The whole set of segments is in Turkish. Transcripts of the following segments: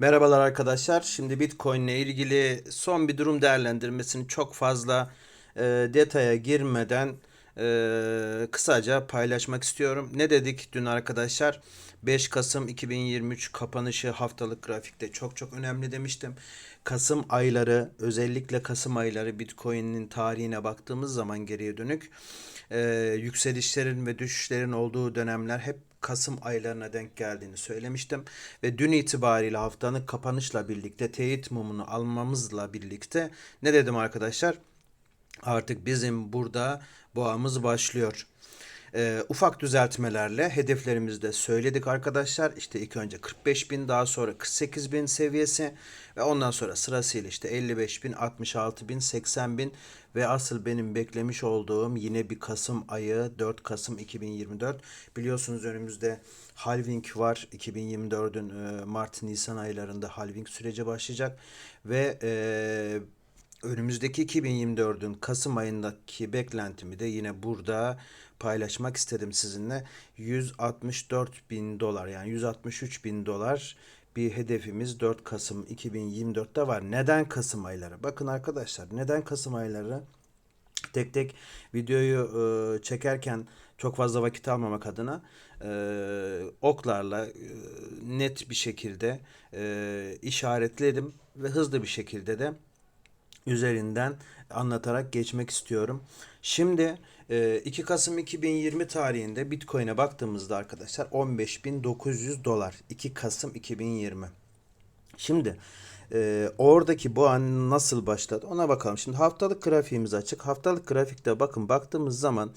Merhabalar arkadaşlar. Şimdi Bitcoin ile ilgili son bir durum değerlendirmesini çok fazla e, detaya girmeden e, kısaca paylaşmak istiyorum. Ne dedik dün arkadaşlar? 5 Kasım 2023 kapanışı haftalık grafikte çok çok önemli demiştim. Kasım ayları özellikle Kasım ayları Bitcoin'in tarihine baktığımız zaman geriye dönük e, yükselişlerin ve düşüşlerin olduğu dönemler hep Kasım aylarına denk geldiğini söylemiştim. Ve dün itibariyle haftanın kapanışla birlikte teyit mumunu almamızla birlikte ne dedim arkadaşlar? Artık bizim burada boğamız başlıyor. Ee, ufak düzeltmelerle hedeflerimizi de söyledik arkadaşlar. İşte ilk önce 45 bin daha sonra 48 bin seviyesi ve ondan sonra sırasıyla işte 55 bin, 66 bin, 80 bin ve asıl benim beklemiş olduğum yine bir Kasım ayı 4 Kasım 2024. Biliyorsunuz önümüzde halving var. 2024'ün e, Mart Nisan aylarında halving süreci başlayacak ve e, önümüzdeki 2024'ün Kasım ayındaki beklentimi de yine burada paylaşmak istedim sizinle. 164 bin dolar yani 163 bin dolar bir hedefimiz 4 Kasım 2024'te var. Neden Kasım ayları? Bakın arkadaşlar neden Kasım ayları? Tek tek videoyu e, çekerken çok fazla vakit almamak adına e, oklarla e, net bir şekilde e, işaretledim ve hızlı bir şekilde de üzerinden anlatarak geçmek istiyorum. Şimdi 2 Kasım 2020 tarihinde Bitcoin'e baktığımızda arkadaşlar 15.900 dolar 2 Kasım 2020. Şimdi e, oradaki bu an nasıl başladı ona bakalım. Şimdi haftalık grafiğimiz açık. Haftalık grafikte bakın baktığımız zaman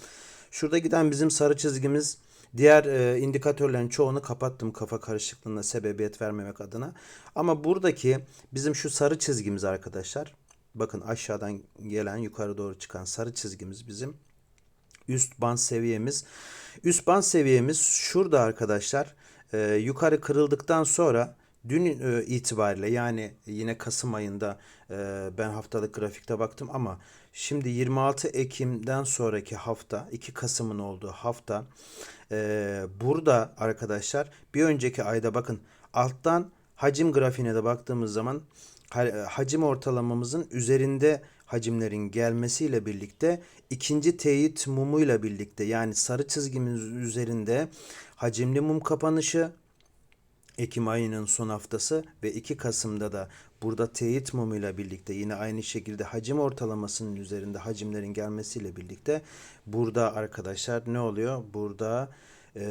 şurada giden bizim sarı çizgimiz diğer e, indikatörlerin çoğunu kapattım kafa karışıklığına sebebiyet vermemek adına. Ama buradaki bizim şu sarı çizgimiz arkadaşlar bakın aşağıdan gelen yukarı doğru çıkan sarı çizgimiz bizim üst band seviyemiz. Üst band seviyemiz şurada arkadaşlar. E, yukarı kırıldıktan sonra dün e, itibariyle yani yine Kasım ayında e, ben haftalık grafikte baktım ama şimdi 26 Ekim'den sonraki hafta 2 Kasım'ın olduğu hafta e, burada arkadaşlar bir önceki ayda bakın alttan hacim grafiğine de baktığımız zaman ha- hacim ortalamamızın üzerinde hacimlerin gelmesiyle birlikte ikinci teyit mumuyla birlikte yani sarı çizgimiz üzerinde hacimli mum kapanışı Ekim ayının son haftası ve 2 Kasım'da da burada teyit mumuyla birlikte yine aynı şekilde hacim ortalamasının üzerinde hacimlerin gelmesiyle birlikte burada arkadaşlar ne oluyor? Burada e,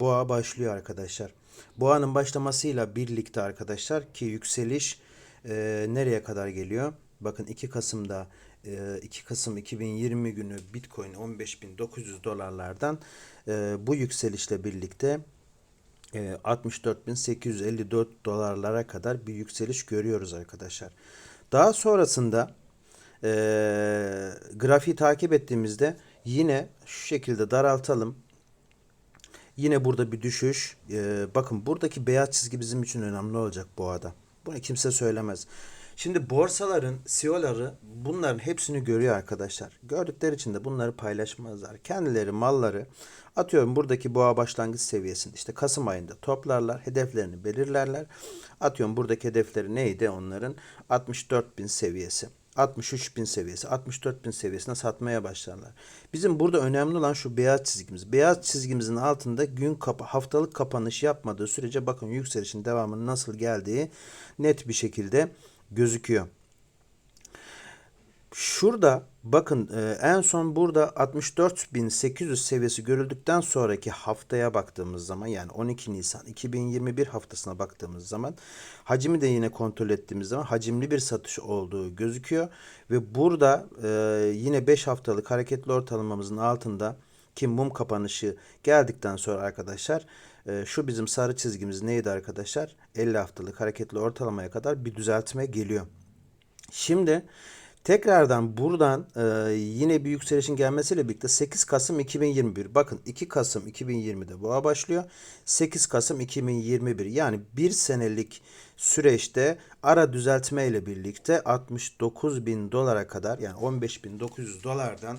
boğa başlıyor arkadaşlar. Boğanın başlamasıyla birlikte arkadaşlar ki yükseliş e, nereye kadar geliyor? Bakın 2 Kasım'da e, 2 Kasım 2020 günü Bitcoin 15.900 dolarlardan e, bu yükselişle birlikte e, 64.854 dolarlara kadar bir yükseliş görüyoruz arkadaşlar. Daha sonrasında e, grafiği takip ettiğimizde yine şu şekilde daraltalım. Yine burada bir düşüş. E, bakın buradaki beyaz çizgi bizim için önemli olacak bu arada. Bunu kimse söylemez. Şimdi borsaların CEO'ları bunların hepsini görüyor arkadaşlar. Gördükleri için de bunları paylaşmazlar. Kendileri malları atıyorum buradaki boğa başlangıç seviyesinde işte Kasım ayında toplarlar. Hedeflerini belirlerler. Atıyorum buradaki hedefleri neydi onların? 64 bin seviyesi. 63 bin seviyesi, 64 bin seviyesine satmaya başlarlar. Bizim burada önemli olan şu beyaz çizgimiz. Beyaz çizgimizin altında gün kapa haftalık kapanış yapmadığı sürece bakın yükselişin devamının nasıl geldiği net bir şekilde gözüküyor. Şurada bakın e, en son burada 64.800 seviyesi görüldükten sonraki haftaya baktığımız zaman yani 12 Nisan 2021 haftasına baktığımız zaman hacmi de yine kontrol ettiğimiz zaman hacimli bir satış olduğu gözüküyor ve burada e, yine 5 haftalık hareketli ortalamamızın altında ki mum kapanışı geldikten sonra arkadaşlar e, şu bizim sarı çizgimiz neydi arkadaşlar? 50 haftalık hareketli ortalamaya kadar bir düzeltme geliyor. Şimdi tekrardan buradan e, yine bir yükselişin gelmesiyle birlikte 8 Kasım 2021 bakın 2 Kasım 2020'de boğa başlıyor. 8 Kasım 2021 yani bir senelik süreçte ara düzeltme ile birlikte 69 bin dolara kadar yani 15.900 dolardan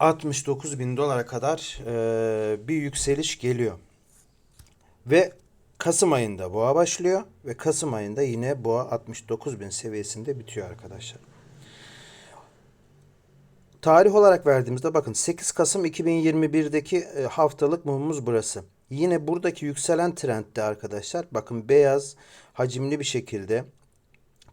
69 bin dolara kadar e, bir yükseliş geliyor. Ve Kasım ayında boğa başlıyor ve Kasım ayında yine boğa 69 bin seviyesinde bitiyor arkadaşlar. Tarih olarak verdiğimizde bakın 8 Kasım 2021'deki e, haftalık mumumuz burası. Yine buradaki yükselen trendde arkadaşlar bakın beyaz hacimli bir şekilde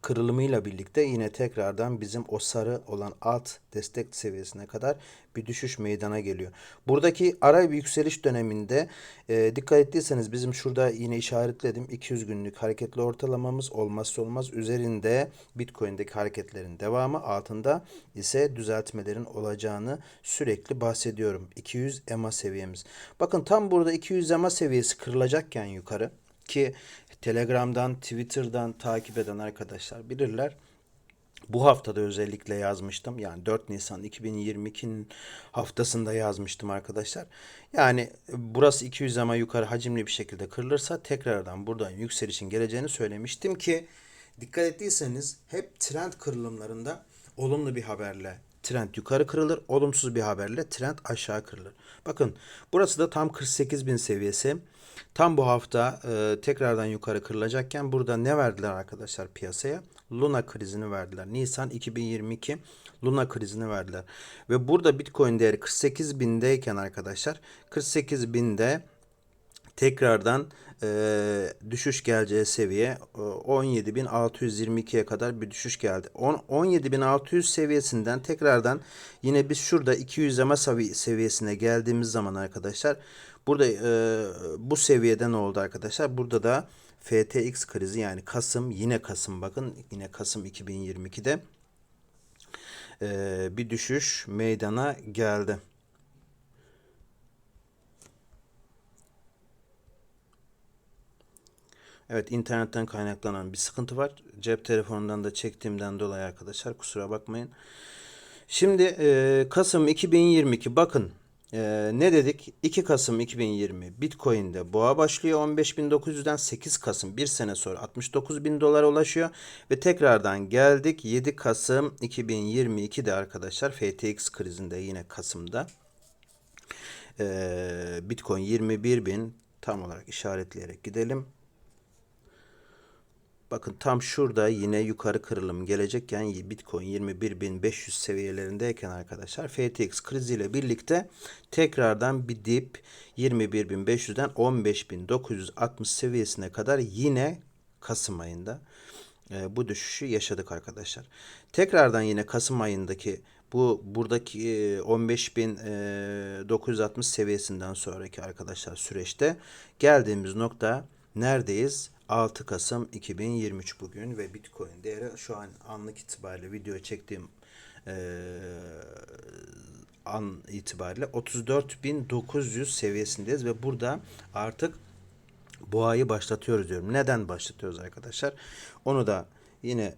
kırılımıyla birlikte yine tekrardan bizim o sarı olan alt destek seviyesine kadar bir düşüş meydana geliyor. Buradaki ara bir yükseliş döneminde e, dikkat ettiyseniz bizim şurada yine işaretledim 200 günlük hareketli ortalamamız olmazsa olmaz üzerinde Bitcoin'deki hareketlerin devamı altında ise düzeltmelerin olacağını sürekli bahsediyorum. 200 EMA seviyemiz. Bakın tam burada 200 EMA seviyesi kırılacakken yukarı ki Telegram'dan, Twitter'dan takip eden arkadaşlar bilirler. Bu haftada özellikle yazmıştım. Yani 4 Nisan 2022'nin haftasında yazmıştım arkadaşlar. Yani burası 200 ama yukarı hacimli bir şekilde kırılırsa tekrardan buradan yükselişin geleceğini söylemiştim ki dikkat ettiyseniz hep trend kırılımlarında olumlu bir haberle trend yukarı kırılır, olumsuz bir haberle trend aşağı kırılır. Bakın burası da tam 48 bin seviyesi. Tam bu hafta e, tekrardan yukarı kırılacakken burada ne verdiler arkadaşlar piyasaya? Luna krizini verdiler. Nisan 2022 Luna krizini verdiler. Ve burada Bitcoin değeri 48 bindeyken arkadaşlar 48 binde tekrardan e, düşüş geleceği seviye e, 17.622'ye kadar bir düşüş geldi. 17.600 seviyesinden tekrardan yine biz şurada 200 ama seviyesine geldiğimiz zaman arkadaşlar burada e, bu seviyede ne oldu arkadaşlar? Burada da FTX krizi yani Kasım yine Kasım bakın yine Kasım 2022'de e, bir düşüş meydana geldi. Evet internetten kaynaklanan bir sıkıntı var. Cep telefonundan da çektiğimden dolayı arkadaşlar kusura bakmayın. Şimdi e, Kasım 2022 bakın e, ne dedik? 2 Kasım 2020 Bitcoin'de boğa başlıyor 15.900'den 8 Kasım bir sene sonra 69.000 dolara ulaşıyor ve tekrardan geldik 7 Kasım 2022'de arkadaşlar FTX krizinde yine Kasım'da e, Bitcoin 21.000 tam olarak işaretleyerek gidelim. Bakın tam şurada yine yukarı kırılım gelecekken Bitcoin 21.500 seviyelerindeyken arkadaşlar FTX kriziyle birlikte tekrardan bir dip 21.500'den 15.960 seviyesine kadar yine Kasım ayında e, bu düşüşü yaşadık arkadaşlar. Tekrardan yine Kasım ayındaki bu buradaki 15.960 e, seviyesinden sonraki arkadaşlar süreçte geldiğimiz nokta neredeyiz? 6 Kasım 2023 bugün ve Bitcoin değeri şu an anlık itibariyle video çektiğim e, an itibariyle 34.900 seviyesindeyiz ve burada artık boğayı başlatıyoruz diyorum. Neden başlatıyoruz arkadaşlar? Onu da yine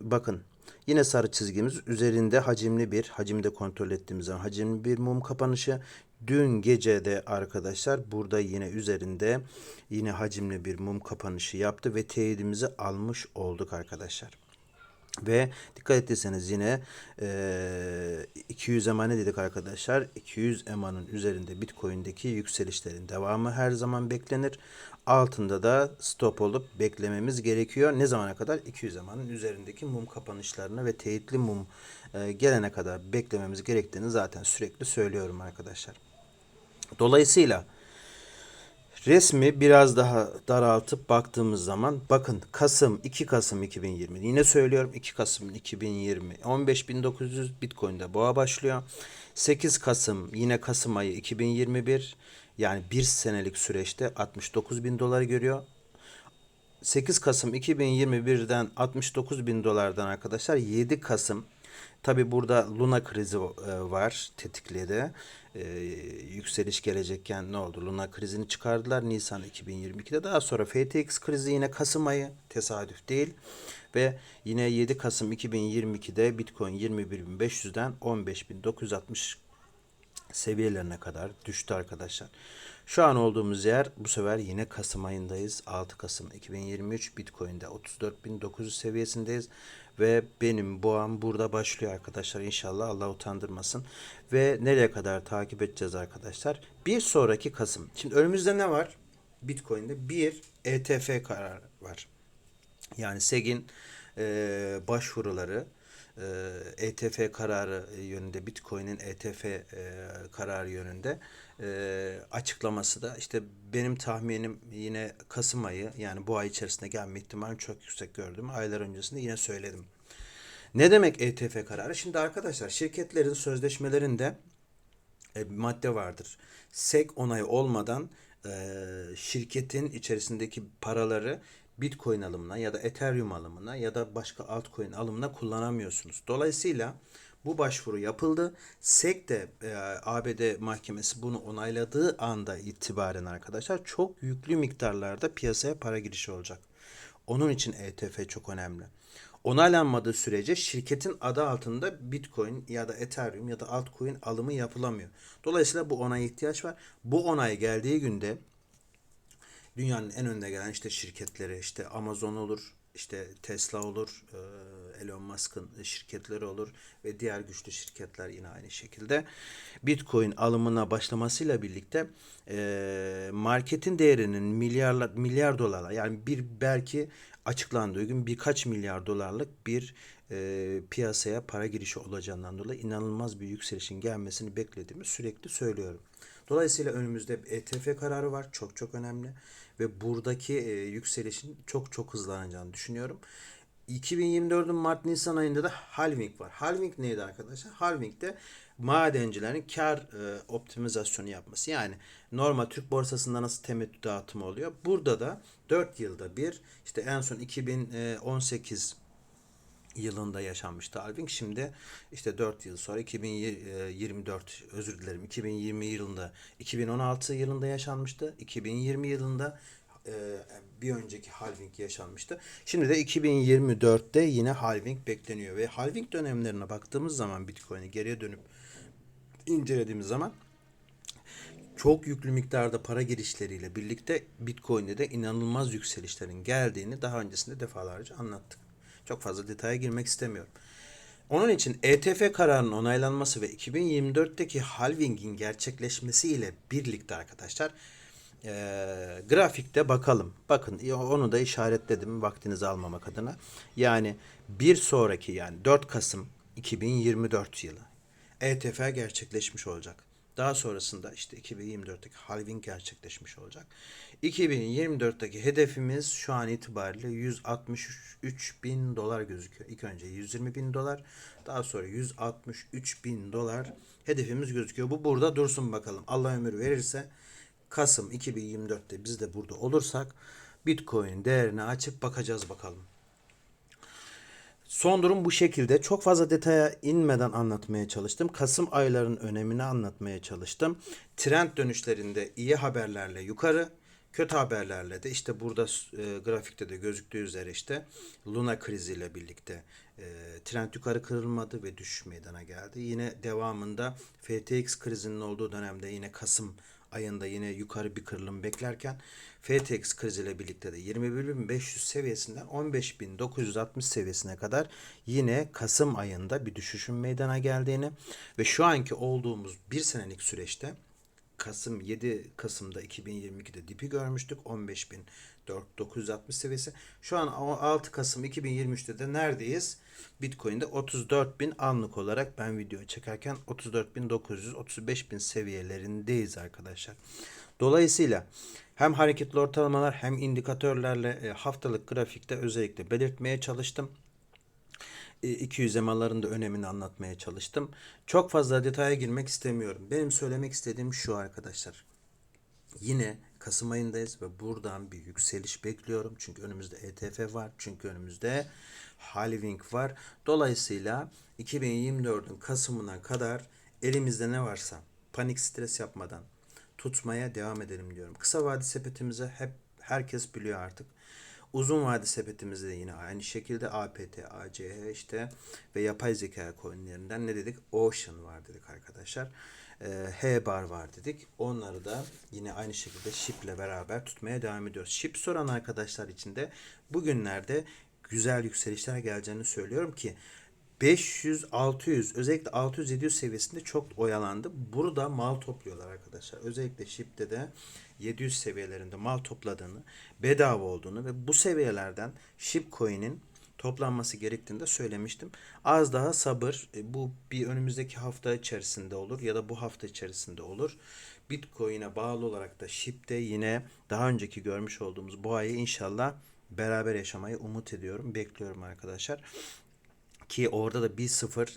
bakın Yine sarı çizgimiz üzerinde hacimli bir, hacimde kontrol ettiğimiz zaman hacimli bir mum kapanışı. Dün gece de arkadaşlar burada yine üzerinde yine hacimli bir mum kapanışı yaptı ve teyidimizi almış olduk arkadaşlar. Ve dikkat ettiyseniz yine e, 200 EMA ne dedik arkadaşlar? 200 EMA'nın üzerinde Bitcoin'deki yükselişlerin devamı her zaman beklenir. Altında da stop olup beklememiz gerekiyor. Ne zamana kadar? 200 EMA'nın üzerindeki mum kapanışlarına ve teyitli mum e, gelene kadar beklememiz gerektiğini zaten sürekli söylüyorum arkadaşlar. Dolayısıyla Resmi biraz daha daraltıp baktığımız zaman bakın Kasım 2 Kasım 2020 yine söylüyorum 2 Kasım 2020 15.900 Bitcoin'de boğa başlıyor. 8 Kasım yine Kasım ayı 2021 yani bir senelik süreçte 69 bin dolar görüyor. 8 Kasım 2021'den 69 bin dolardan arkadaşlar 7 Kasım Tabi burada Luna krizi e, var tetikledi. Ee, yükseliş gelecekken ne oldu? Luna krizini çıkardılar Nisan 2022'de. Daha sonra FTX krizi yine Kasım ayı tesadüf değil. Ve yine 7 Kasım 2022'de Bitcoin 21.500'den 15.960 seviyelerine kadar düştü arkadaşlar. Şu an olduğumuz yer bu sefer yine Kasım ayındayız. 6 Kasım 2023 Bitcoin'de 34.900 seviyesindeyiz. Ve benim boğam burada başlıyor arkadaşlar. İnşallah Allah utandırmasın. Ve nereye kadar takip edeceğiz arkadaşlar? Bir sonraki Kasım. Şimdi önümüzde ne var? Bitcoin'de bir ETF kararı var. Yani SEG'in e, başvuruları ETF kararı yönünde Bitcoin'in ETF e, kararı yönünde e, açıklaması da işte benim tahminim yine Kasım ayı yani bu ay içerisinde gelme ihtimali çok yüksek gördüm. Aylar öncesinde yine söyledim. Ne demek ETF kararı? Şimdi arkadaşlar şirketlerin sözleşmelerinde e, bir madde vardır. SEC onayı olmadan e, şirketin içerisindeki paraları Bitcoin alımına ya da Ethereum alımına ya da başka altcoin alımına kullanamıyorsunuz. Dolayısıyla bu başvuru yapıldı. SEC de e, ABD mahkemesi bunu onayladığı anda itibaren arkadaşlar çok yüklü miktarlarda piyasaya para girişi olacak. Onun için ETF çok önemli. Onaylanmadığı sürece şirketin adı altında Bitcoin ya da Ethereum ya da altcoin alımı yapılamıyor. Dolayısıyla bu onaya ihtiyaç var. Bu onay geldiği günde dünyanın en önde gelen işte şirketleri işte Amazon olur, işte Tesla olur, e, Elon Musk'ın şirketleri olur ve diğer güçlü şirketler yine aynı şekilde Bitcoin alımına başlamasıyla birlikte e, marketin değerinin milyarlar milyar dolarlar yani bir belki açıklandığı gün birkaç milyar dolarlık bir e, piyasaya para girişi olacağından dolayı inanılmaz bir yükselişin gelmesini beklediğimi sürekli söylüyorum. Dolayısıyla önümüzde ETF kararı var. Çok çok önemli. Ve buradaki e, yükselişin çok çok hızlanacağını düşünüyorum. 2024'ün Mart-Nisan ayında da halving var. Halving neydi arkadaşlar? Halving de madencilerin kar e, optimizasyonu yapması. Yani normal Türk borsasında nasıl temettü dağıtımı oluyor? Burada da 4 yılda bir işte en son 2018 yılında yaşanmıştı halving. Şimdi işte 4 yıl sonra 2024 özür dilerim 2020 yılında 2016 yılında yaşanmıştı. 2020 yılında e, bir önceki halving yaşanmıştı. Şimdi de 2024'te yine halving bekleniyor ve halving dönemlerine baktığımız zaman Bitcoin'i geriye dönüp incelediğimiz zaman çok yüklü miktarda para girişleriyle birlikte Bitcoin'de de inanılmaz yükselişlerin geldiğini daha öncesinde defalarca anlattık. Çok fazla detaya girmek istemiyorum. Onun için ETF kararının onaylanması ve 2024'teki halvingin gerçekleşmesiyle birlikte arkadaşlar e, grafikte bakalım. Bakın onu da işaretledim vaktinizi almamak adına. Yani bir sonraki yani 4 Kasım 2024 yılı ETF gerçekleşmiş olacak. Daha sonrasında işte 2024'teki halving gerçekleşmiş olacak. 2024'teki hedefimiz şu an itibariyle 163 bin dolar gözüküyor. İlk önce 120 bin dolar daha sonra 163 bin dolar hedefimiz gözüküyor. Bu burada dursun bakalım. Allah ömür verirse Kasım 2024'te biz de burada olursak Bitcoin değerini açıp bakacağız bakalım. Son durum bu şekilde. Çok fazla detaya inmeden anlatmaya çalıştım. Kasım ayların önemini anlatmaya çalıştım. Trend dönüşlerinde iyi haberlerle yukarı, kötü haberlerle de işte burada e, grafikte de gözüktüğü üzere işte Luna kriziyle birlikte e, trend yukarı kırılmadı ve düşüş meydana geldi. Yine devamında FTX krizinin olduğu dönemde yine Kasım ayında yine yukarı bir kırılım beklerken FTX kriziyle birlikte de 21.500 seviyesinden 15.960 seviyesine kadar yine Kasım ayında bir düşüşün meydana geldiğini ve şu anki olduğumuz bir senelik süreçte Kasım 7 Kasım'da 2022'de dipi görmüştük. 15.960 seviyesi. Şu an 6 Kasım 2023'te de neredeyiz? Bitcoin'de 34.000 anlık olarak ben video çekerken 34.900 35.000 seviyelerindeyiz arkadaşlar. Dolayısıyla hem hareketli ortalamalar hem indikatörlerle e, haftalık grafikte özellikle belirtmeye çalıştım. 200 emaların da önemini anlatmaya çalıştım. Çok fazla detaya girmek istemiyorum. Benim söylemek istediğim şu arkadaşlar. Yine Kasım ayındayız ve buradan bir yükseliş bekliyorum. Çünkü önümüzde ETF var. Çünkü önümüzde halving var. Dolayısıyla 2024'ün Kasım'ına kadar elimizde ne varsa panik stres yapmadan tutmaya devam edelim diyorum. Kısa vade sepetimize hep herkes biliyor artık. Uzun vade sepetimizde de yine aynı şekilde APT, ACH işte ve yapay zeka coinlerinden ne dedik? Ocean var dedik arkadaşlar. Ee, H-bar var dedik. Onları da yine aynı şekilde SHIP ile beraber tutmaya devam ediyoruz. SHIP soran arkadaşlar için de bugünlerde güzel yükselişler geleceğini söylüyorum ki 500, 600 özellikle 600, 700 seviyesinde çok oyalandı. Burada mal topluyorlar arkadaşlar. Özellikle SHIP'te de 700 seviyelerinde mal topladığını, bedava olduğunu ve bu seviyelerden shipcoin'in toplanması gerektiğini de söylemiştim. Az daha sabır. E, Bu bir önümüzdeki hafta içerisinde olur ya da bu hafta içerisinde olur. Bitcoin'e bağlı olarak da SHIB'de yine daha önceki görmüş olduğumuz bu ayı inşallah beraber yaşamayı umut ediyorum. Bekliyorum arkadaşlar. Ki orada da 1-0 e,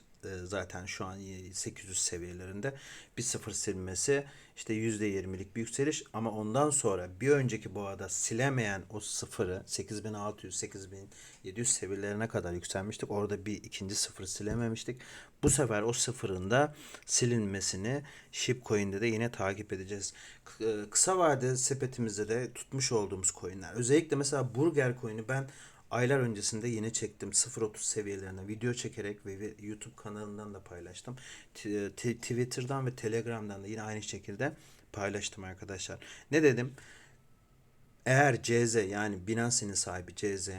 zaten şu an 800 seviyelerinde 1-0 silmesi işte %20'lik bir yükseliş ama ondan sonra bir önceki boğada silemeyen o sıfırı 8600-8700 seviyelerine kadar yükselmiştik. Orada bir ikinci sıfır silememiştik. Bu sefer o sıfırın da silinmesini Shipcoin'de de yine takip edeceğiz. E, Kısa vade sepetimizde de tutmuş olduğumuz coinler. Özellikle mesela Burger coin'i ben aylar öncesinde yine çektim. 0.30 seviyelerine video çekerek ve YouTube kanalından da paylaştım. T- t- Twitter'dan ve Telegram'dan da yine aynı şekilde paylaştım arkadaşlar. Ne dedim? Eğer CZ yani Binance'nin sahibi CZ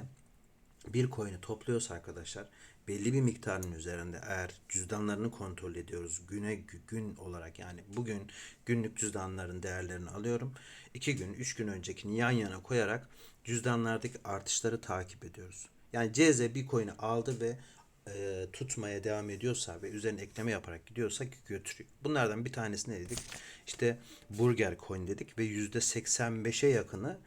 bir coin'i topluyorsa arkadaşlar belli bir miktarın üzerinde eğer cüzdanlarını kontrol ediyoruz güne gü- gün olarak yani bugün günlük cüzdanların değerlerini alıyorum. iki gün, üç gün öncekini yan yana koyarak cüzdanlardaki artışları takip ediyoruz. Yani CZ bir coin'i aldı ve e, tutmaya devam ediyorsa ve üzerine ekleme yaparak gidiyorsa götürüyor. Bunlardan bir tanesi ne dedik? İşte Burger Coin dedik ve %85'e yakını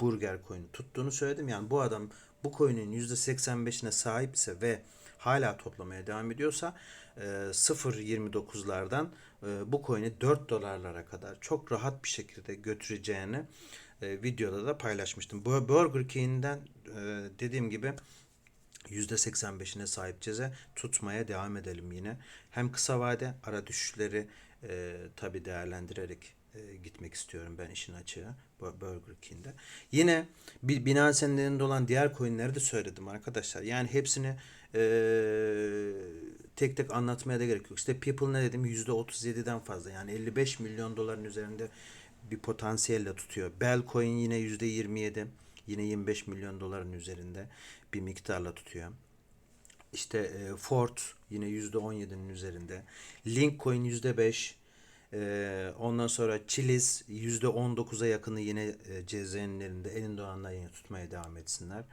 Burger Coin'i tuttuğunu söyledim. Yani bu adam bu coin'in %85'ine sahipse ve hala toplamaya devam ediyorsa e, 0.29'lardan e, bu coin'i 4 dolarlara kadar çok rahat bir şekilde götüreceğini e, videoda da paylaşmıştım. Bu Burger King'den e, dediğim gibi %85'ine sahip ceze tutmaya devam edelim yine. Hem kısa vade ara düşüşleri e, tabi değerlendirerek e, gitmek istiyorum ben işin açığı Bu- Burger King'de. Yine bir Binance'nin elinde olan diğer coinleri de söyledim arkadaşlar. Yani hepsini e, tek tek anlatmaya da gerek yok. İşte People ne dedim %37'den fazla yani 55 milyon doların üzerinde bir potansiyelle tutuyor. Bellcoin yine %27 yine 25 milyon doların üzerinde bir miktarla tutuyor. İşte e, Ford yine %17'nin üzerinde. Linkcoin %5. E, ondan sonra Chiliz %19'a yakını yine e, CZ'nin elinde. Elinde olanlar yine tutmaya devam etsinler.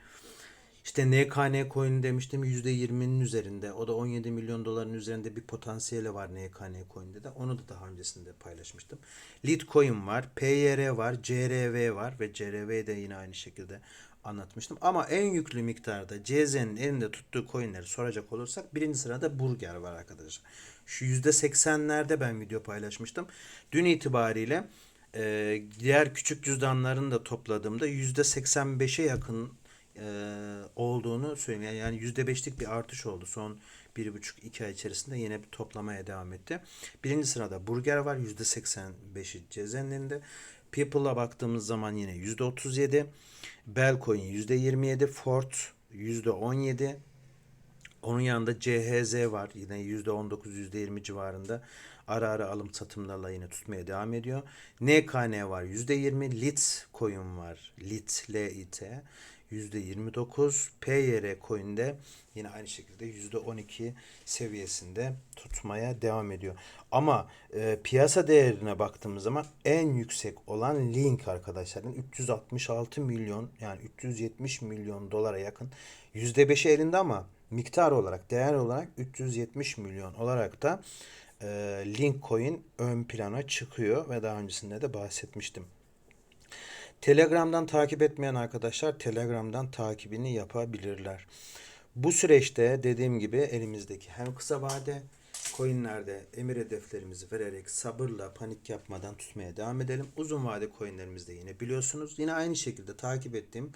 İşte NKN coin demiştim %20'nin üzerinde. O da 17 milyon doların üzerinde bir potansiyeli var NKN coin'de de. Onu da daha öncesinde paylaşmıştım. Litecoin var, PYR var, CRV var ve CRV de yine aynı şekilde anlatmıştım. Ama en yüklü miktarda CZ'nin elinde tuttuğu coinleri soracak olursak birinci sırada Burger var arkadaşlar. Şu %80'lerde ben video paylaşmıştım. Dün itibariyle e, diğer küçük cüzdanlarını da topladığımda %85'e yakın e, olduğunu söyleyeyim. Yani %5'lik bir artış oldu son bir buçuk iki ay içerisinde yine bir toplamaya devam etti. Birinci sırada Burger var %85'i CZ'nin elinde. People'a baktığımız zaman yine %37. Bellcoin %27. Ford %17. Onun yanında CHZ var. Yine %19, %20 civarında. Ara ara alım satımlarla yine tutmaya devam ediyor. NKN var %20. Lit coin var. Lit, L-I-T. %29. PYR coin'de yine aynı şekilde %12 seviyesinde tutmaya devam ediyor. Ama e, piyasa değerine baktığımız zaman en yüksek olan Link arkadaşların 366 milyon yani 370 milyon dolara yakın. %5'i elinde ama miktar olarak değer olarak 370 milyon olarak da e, Link coin ön plana çıkıyor ve daha öncesinde de bahsetmiştim. Telegram'dan takip etmeyen arkadaşlar Telegram'dan takibini yapabilirler. Bu süreçte dediğim gibi elimizdeki hem kısa vade coinlerde emir hedeflerimizi vererek sabırla panik yapmadan tutmaya devam edelim. Uzun vade coinlerimizde yine biliyorsunuz. Yine aynı şekilde takip ettiğim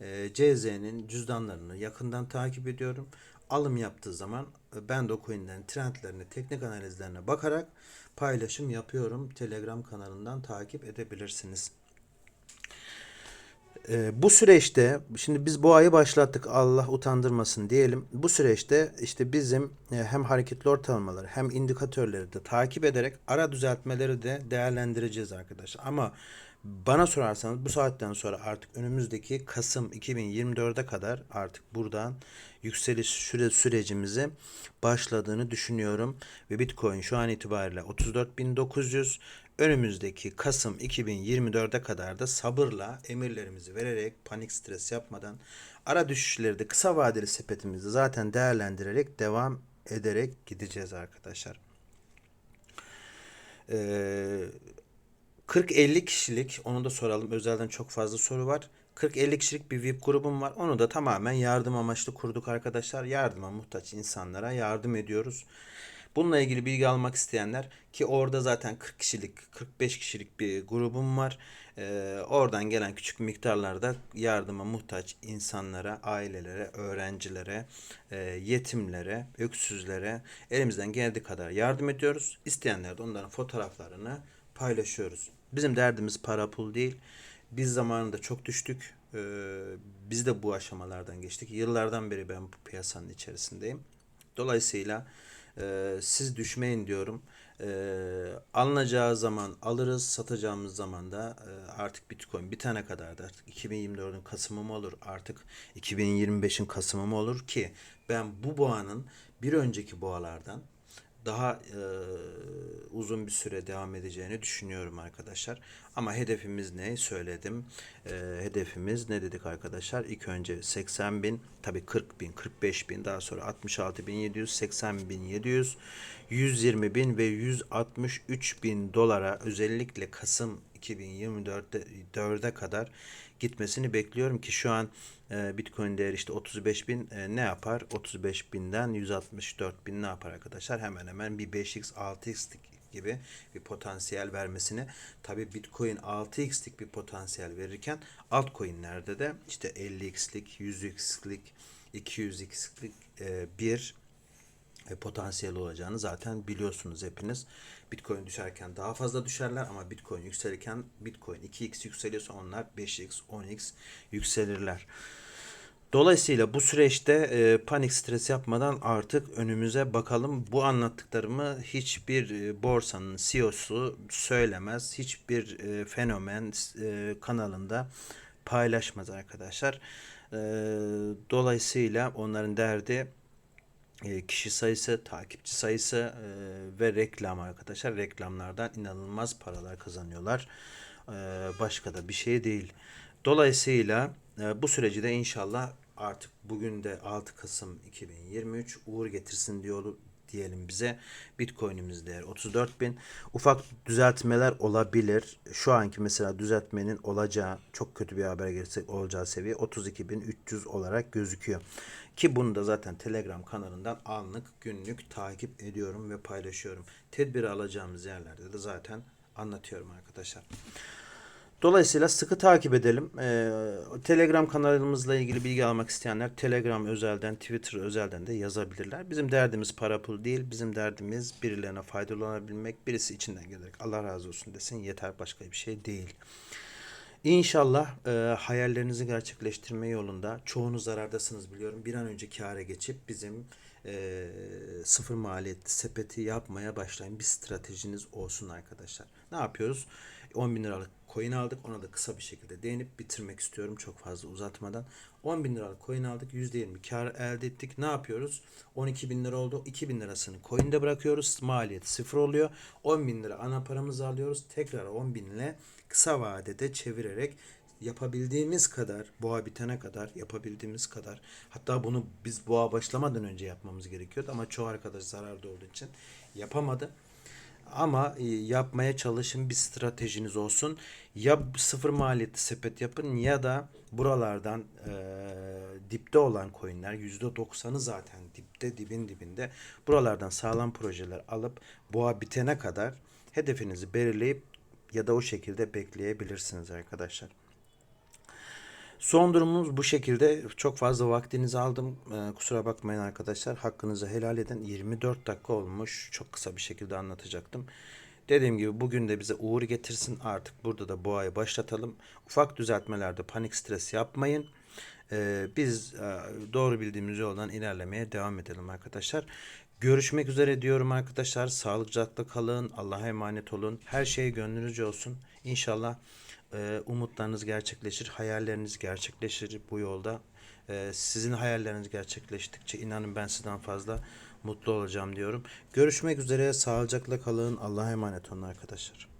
e, CZ'nin cüzdanlarını yakından takip ediyorum. Alım yaptığı zaman e, ben de o coinlerin trendlerine, teknik analizlerine bakarak paylaşım yapıyorum. Telegram kanalından takip edebilirsiniz. Ee, bu süreçte şimdi biz bu ayı başlattık Allah utandırmasın diyelim. Bu süreçte işte bizim e, hem hareketli ortalamaları hem indikatörleri de takip ederek ara düzeltmeleri de değerlendireceğiz arkadaşlar. Ama bana sorarsanız bu saatten sonra artık önümüzdeki Kasım 2024'e kadar artık buradan yükseliş süre sürecimizi başladığını düşünüyorum ve Bitcoin şu an itibariyle 34.900 Önümüzdeki Kasım 2024'e kadar da sabırla emirlerimizi vererek panik stres yapmadan ara düşüşleri de kısa vadeli sepetimizi zaten değerlendirerek devam ederek gideceğiz arkadaşlar. Ee, 40-50 kişilik onu da soralım. Özelden çok fazla soru var. 40-50 kişilik bir VIP grubum var. Onu da tamamen yardım amaçlı kurduk arkadaşlar. Yardıma muhtaç insanlara yardım ediyoruz. Bununla ilgili bilgi almak isteyenler ki orada zaten 40 kişilik 45 kişilik bir grubum var. Ee, oradan gelen küçük miktarlarda yardıma muhtaç insanlara, ailelere, öğrencilere, e, yetimlere, öksüzlere elimizden geldiği kadar yardım ediyoruz. İsteyenler de onların fotoğraflarını paylaşıyoruz. Bizim derdimiz para pul değil. Biz zamanında çok düştük. Ee, biz de bu aşamalardan geçtik. Yıllardan beri ben bu piyasanın içerisindeyim. Dolayısıyla e, siz düşmeyin diyorum. E, alınacağı zaman alırız, satacağımız zaman da e, artık Bitcoin bitene kadar da artık 2024'ün Kasım'ı mı olur, artık 2025'in Kasım'ı mı olur ki ben bu boğanın bir önceki boğalardan daha e, uzun bir süre devam edeceğini düşünüyorum arkadaşlar. Ama hedefimiz ne? Söyledim. E, hedefimiz ne dedik arkadaşlar? İlk önce 80 bin, tabii 40 bin, 45 bin, daha sonra 66 bin 700, 80 bin 700, 120 bin ve 163 bin dolara özellikle Kasım 2024'te 4'e kadar gitmesini bekliyorum ki şu an e, Bitcoin değeri işte 35 bin e, ne yapar? 35 binden 164 bin ne yapar arkadaşlar? Hemen hemen bir 5x 6x gibi bir potansiyel vermesini tabi Bitcoin 6x'lik bir potansiyel verirken altcoin'lerde de işte 50x'lik, 100x'lik, 200x'lik e, bir potansiyel olacağını zaten biliyorsunuz hepiniz. Bitcoin düşerken daha fazla düşerler ama Bitcoin yükselirken Bitcoin 2x yükseliyorsa onlar 5x, 10x yükselirler. Dolayısıyla bu süreçte e, panik stres yapmadan artık önümüze bakalım. Bu anlattıklarımı hiçbir e, borsanın CEO'su söylemez. Hiçbir e, fenomen e, kanalında paylaşmaz arkadaşlar. E, dolayısıyla onların derdi kişi sayısı, takipçi sayısı e, ve reklam arkadaşlar. Reklamlardan inanılmaz paralar kazanıyorlar. E, başka da bir şey değil. Dolayısıyla e, bu süreci de inşallah artık bugün de 6 Kasım 2023 uğur getirsin diyor diyelim bize. Bitcoin'imiz değer 34 bin. Ufak düzeltmeler olabilir. Şu anki mesela düzeltmenin olacağı çok kötü bir haber gelirsek olacağı seviye 32.300 olarak gözüküyor. Ki bunu da zaten Telegram kanalından anlık günlük takip ediyorum ve paylaşıyorum. Tedbir alacağımız yerlerde de zaten anlatıyorum arkadaşlar. Dolayısıyla sıkı takip edelim. Ee, Telegram kanalımızla ilgili bilgi almak isteyenler Telegram özelden, Twitter özelden de yazabilirler. Bizim derdimiz para pul değil. Bizim derdimiz birilerine faydalanabilmek. Birisi içinden gelerek Allah razı olsun desin yeter başka bir şey değil. İnşallah e, hayallerinizi gerçekleştirme yolunda çoğunuz zarardasınız biliyorum. Bir an önce kâra geçip bizim e, sıfır maliyetli sepeti yapmaya başlayın. Bir stratejiniz olsun arkadaşlar. Ne yapıyoruz? 10 bin liralık coin aldık. Ona da kısa bir şekilde değinip bitirmek istiyorum çok fazla uzatmadan. 10 bin liralık coin aldık. %20 kar elde ettik. Ne yapıyoruz? 12 bin lira oldu. 2 bin lirasını coin'de bırakıyoruz. Maliyet sıfır oluyor. 10 bin lira ana paramızı alıyoruz. Tekrar 10 bin ile kısa vadede çevirerek yapabildiğimiz kadar boğa bitene kadar yapabildiğimiz kadar hatta bunu biz boğa başlamadan önce yapmamız gerekiyordu ama çoğu arkadaş zararda olduğu için yapamadı. Ama e, yapmaya çalışın bir stratejiniz olsun. Ya sıfır maliyetli sepet yapın ya da buralardan e, dipte olan coinler %90'ı zaten dipte dibin dibinde. Buralardan sağlam projeler alıp boğa bitene kadar hedefinizi belirleyip ya da o şekilde bekleyebilirsiniz arkadaşlar. Son durumumuz bu şekilde. Çok fazla vaktinizi aldım. Ee, kusura bakmayın arkadaşlar. Hakkınızı helal edin. 24 dakika olmuş. Çok kısa bir şekilde anlatacaktım. Dediğim gibi bugün de bize uğur getirsin. Artık burada da boğayı başlatalım. Ufak düzeltmelerde panik stres yapmayın. Ee, biz e, doğru bildiğimiz yoldan ilerlemeye devam edelim arkadaşlar. Görüşmek üzere diyorum arkadaşlar. Sağlıcakla kalın. Allah'a emanet olun. Her şey gönlünüzce olsun. İnşallah e, umutlarınız gerçekleşir, hayalleriniz gerçekleşir bu yolda. E, sizin hayalleriniz gerçekleştikçe inanın ben sizden fazla mutlu olacağım diyorum. Görüşmek üzere, sağlıcakla kalın, Allah'a emanet olun arkadaşlar.